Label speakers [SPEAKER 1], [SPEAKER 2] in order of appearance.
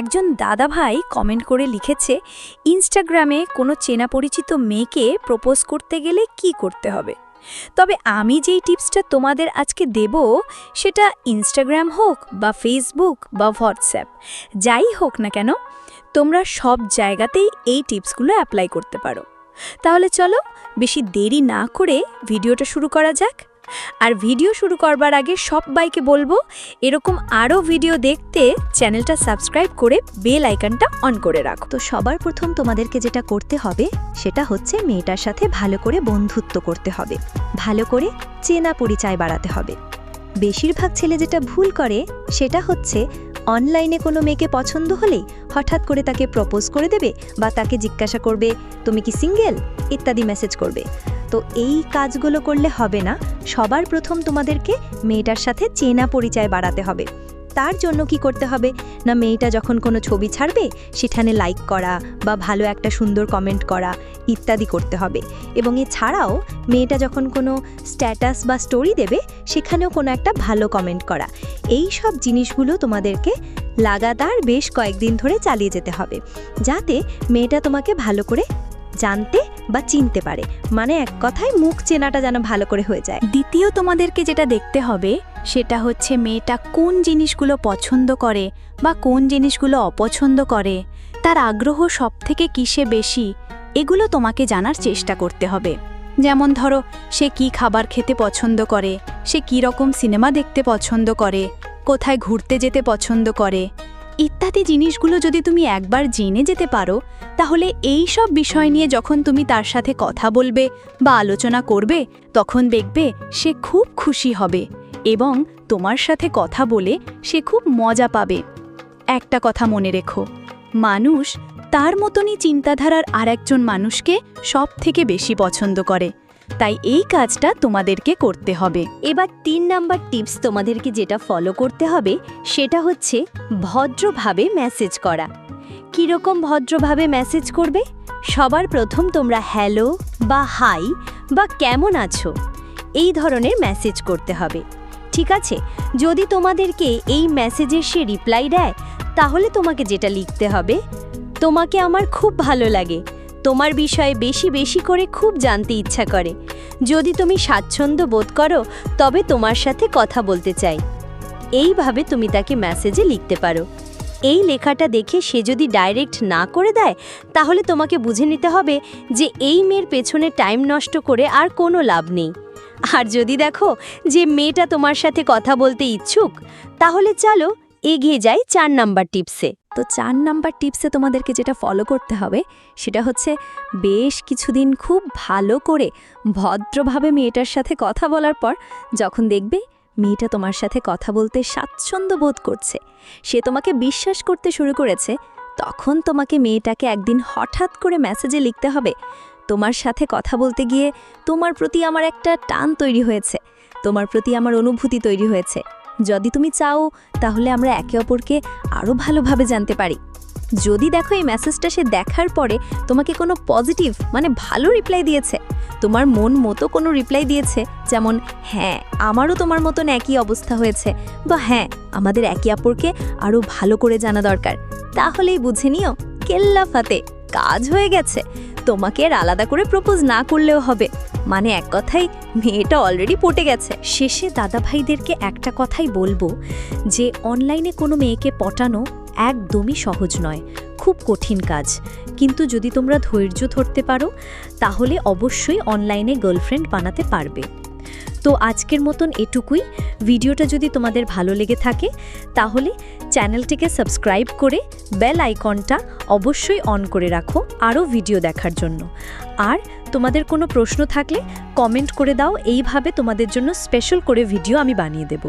[SPEAKER 1] একজন দাদা ভাই কমেন্ট করে লিখেছে, ইনস্টাগ্রামে কোনো চেনা পরিচিত মেয়েকে প্রপোজ করতে গেলে কি করতে হবে? তবে আমি যেই টিপসটা তোমাদের আজকে দেব, সেটা ইনস্টাগ্রাম হোক বা ফেসবুক বা হোয়াটসঅ্যাপ যাই হোক না কেন, তোমরা সব জায়গাতেই এই টিপসগুলো অ্যাপ্লাই করতে পারো। তাহলে চলো, বেশি দেরি না করে ভিডিওটা শুরু করা যাক। আর ভিডিও শুরু করবার আগে সবাইকে বলব, এরকম আরও ভিডিও দেখতে চ্যানেলটা সাবস্ক্রাইব করে বেল আইকনটা অন করে রাখো।
[SPEAKER 2] তো সবার প্রথম তোমাদেরকে যেটা করতে হবে, সেটা হচ্ছে মেয়েটার সাথে ভালো করে বন্ধুত্ব করতে হবে। ভালো করে চেনা পরিচয় বাড়াতে হবে। বেশিরভাগ ছেলে যেটা ভুল করে, সেটা হচ্ছে অনলাইনে কোনো মেয়েকে পছন্দ হলেই হঠাৎ করে তাকে প্রপোজ করে দেবে বা তাকে জিজ্ঞাসা করবে, তুমি কি সিঙ্গেল? ইত্যাদি মেসেজ করবে। তো এই কাজগুলো করলে হবে না। সবার প্রথম তোমাদেরকে মেয়েটার সাথে চেনা পরিচয় বাড়াতে হবে। তার জন্য কি করতে হবে? না, মেয়েটা যখন কোনো ছবি ছাড়বে, সেখানে লাইক করা বা ভালো একটা সুন্দর কমেন্ট করা ইত্যাদি করতে হবে। এবং এছাড়াও মেয়েটা যখন কোনো স্ট্যাটাস বা স্টোরি দেবে, সেখানেও কোনো একটা ভালো কমেন্ট করা। এই সব জিনিসগুলো তোমাদেরকে লাগাতার বেশ কয়েকদিন ধরে চালিয়ে যেতে হবে। যাতে মেয়েটা তোমাকে ভালো করে জানতে বা চিনতে পারে। মানে এক কথায় মুখ চেনাটা যেন ভালো করে হয়ে যায়।
[SPEAKER 1] দ্বিতীয় তোমাদেরকে যেটা দেখতে হবে, সেটা হচ্ছে মেয়েটা কোন জিনিসগুলো পছন্দ করে বা কোন জিনিসগুলো অপছন্দ করে, তার আগ্রহ সবথেকে কিসে বেশি, এগুলো তোমাকে জানার চেষ্টা করতে হবে। যেমন ধরো, সে কি খাবার খেতে পছন্দ করে, সে কী রকম সিনেমা দেখতে পছন্দ করে, কোথায় ঘুরতে যেতে পছন্দ করে ইত্যাদি জিনিসগুলো যদি তুমি একবার জেনে যেতে পারো, তাহলে এই সব বিষয় নিয়ে যখন তুমি তার সাথে কথা বলবে বা আলোচনা করবে, তখন দেখবে সে খুব খুশি হবে এবং তোমার সাথে কথা বলে সে খুব মজা পাবে। একটা কথা মনে রেখো, মানুষ তার মতনই চিন্তাধারার আরেকজন মানুষকে সব থেকে বেশি পছন্দ করে। তাই এই কাজটা তোমাদেরকে করতে হবে।
[SPEAKER 2] এবার তিন নাম্বার টিপস তোমাদেরকে যেটা ফলো করতে হবে, সেটা হচ্ছে ভদ্রভাবে মেসেজ করা। কীরকম ভদ্রভাবে মেসেজ করবে? সবার প্রথম তোমরা হ্যালো বা হাই বা কেমন আছো, এই ধরনের মেসেজ করতে হবে। ঠিক আছে? যদি তোমাদেরকে এই মেসেজের সে রিপ্লাই দেয়, তাহলে তোমাকে যেটা লিখতে হবে, তোমাকে আমার খুব ভালো লাগে। তোমার বিষয়ে বেশি বেশি করে খুব জানতে ইচ্ছা করে। যদি তুমি স্বাচ্ছন্দ্য বোধ করো, তবে তোমার সাথে কথা বলতে চাই। এইভাবে তুমি তাকে মেসেজে লিখতে পারো। এই লেখাটা দেখে সে যদি ডাইরেক্ট না করে দেয়, তাহলে তোমাকে বুঝে নিতে হবে যে এই মেয়ের পেছনে টাইম নষ্ট করে আর কোনো লাভ নেই। আর যদি দেখো যে মেয়েটা তোমার সাথে কথা বলতে ইচ্ছুক, তাহলে চলো এগিয়ে যাই চার নাম্বার টিপসে
[SPEAKER 1] তো চার নাম্বার টিপসে তোমাদেরকে যেটা ফলো করতে হবে, সেটা হচ্ছে বেশ কিছুদিন খুব ভালো করে ভদ্রভাবে মেয়েটার সাথে কথা বলার পর যখন দেখবে মেয়েটা তোমার সাথে কথা বলতে স্বাচ্ছন্দ্য বোধ করছে, সে তোমাকে বিশ্বাস করতে শুরু করেছে, তখন তোমাকে মেয়েটাকে একদিন হঠাৎ করে মেসেজে লিখতে হবে, তোমার সাথে কথা বলতে গিয়ে তোমার প্রতি আমার একটা টান তৈরি হয়েছে, তোমার প্রতি আমার অনুভূতি তৈরি হয়েছে। যদি তুমি চাও, তাহলে আমরা একে অপরকে আরও ভালোভাবে জানতে পারি। যদি দেখো এই মেসেজটা সে দেখার পরে তোমাকে কোনো পজিটিভ মানে ভালো রিপ্লাই দিয়েছে, তোমার মন মতো কোনো রিপ্লাই দিয়েছে, যেমন হ্যাঁ আমারও তোমার মতন একই অবস্থা হয়েছে বা হ্যাঁ আমাদের একে অপরকে আরও ভালো করে জানা দরকার তাহলেই বুঝে নিও কেল্লা ফাতে কাজ হয়ে গেছে। তোমাকে আর আলাদা করে প্রপোজ না করলেও হবে। মানে এক কথাই মেয়েটা অলরেডি পটে গেছে। শেষে দাদাভাইদেরকে একটা কথাই বলব যে অনলাইনে কোনো মেয়েকে পটানো একদমই সহজ নয়, খুব কঠিন কাজ। কিন্তু যদি তোমরা ধৈর্য ধরতে পারো, তাহলে অবশ্যই অনলাইনে গার্লফ্রেন্ড বানাতে পারবে। তো আজকের মতন এটুকুই। ভিডিওটা যদি তোমাদের ভালো লেগে থাকে, তাহলে চ্যানেলটিকে সাবস্ক্রাইব করে বেল আইকনটা অবশ্যই অন করে রাখো আরও ভিডিও দেখার জন্য। আর তোমাদের কোনো প্রশ্ন থাকলে কমেন্ট করে দাও, এইভাবে তোমাদের জন্য স্পেশাল করে ভিডিও আমি বানিয়ে দেব।